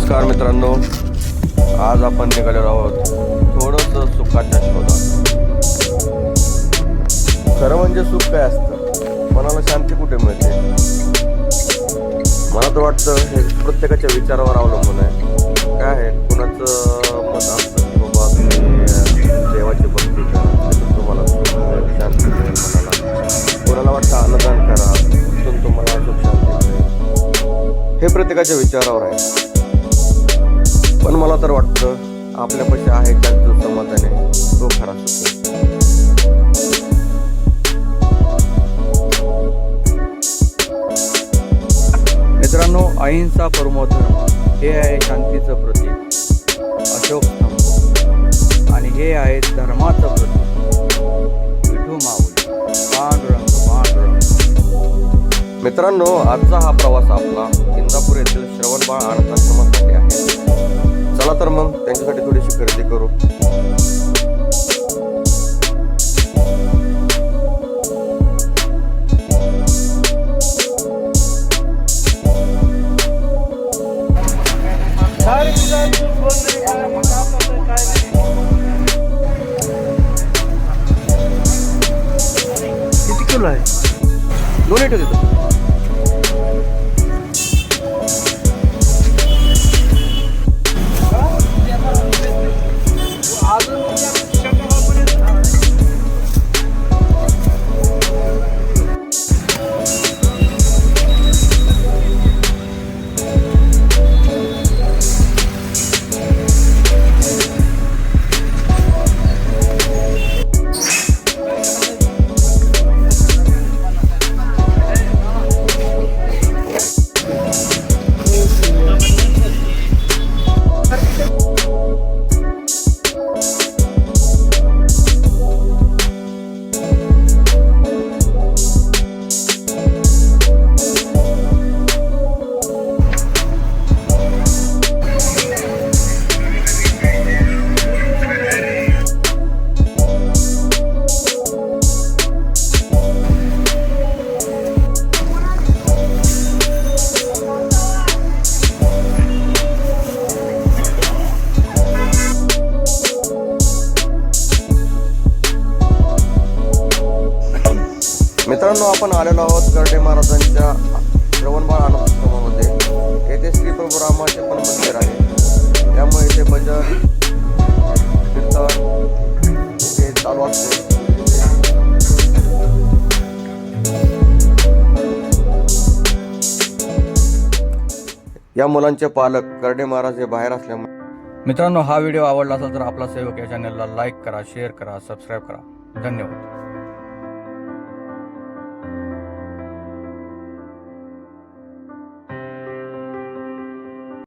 नमस्कार मित्रांनो. आज आपण निघालेलो आहोत थोडंसं सुखाच्या शोधात. खरं म्हणजे सुख काय असतं? मनाला शांती कुठे मिळते? मला तर वाटतं हे प्रत्येकाच्या विचारावर अवलंबून आहे. काय आहे? कुणाचं मत असतं की बाबा तुम्ही देवाची भक्ती करा तुम्हाला शांती मिळेल मनाला. कोणाला वाटतं अन्नदान करा तिथून तुम्हाला सुख शांती मिळेल? हे प्रत्येकाच्या विचारावर आहे. पण मला तर वाटतं आपल्यापाशी आहे त्यात जो समाधान आहे? तो खरा सुख मित्रांनो अहिंसा परमो धर्म हे आहे शांतीचं प्रतीक अशोक स्तंभ. आणि हे आहे धर्माचं प्रतीक. विठू माऊली. पांडुरंग पांडुरंग मित्रांनो आजचा हा प्रवास आपला इंदापूर येथील श्रवणबाळ आश्रमासाठी आहे. खरेदी करू. किती किलो आहे? दोन्ही ठेव तिथं मित्रांनो आपण आलेलो आहोत कर्डे महाराजांच्या श्रवणबाळ अनाथाश्रमामध्ये. येथे श्री प्रभू रामाचे पण मंदिर आहे. त्यामुळे इथे भजन कीर्तन हे चालू असते. या मुलांचे पालक कर्डे महाराज हे बाहेर असल्यामुळे मित्रांनो हा व्हिडिओ आवडला असेल तर आपला सेवक या चॅनलला लाईक करा शेअर करा सबस्क्राईब करा. धन्यवाद.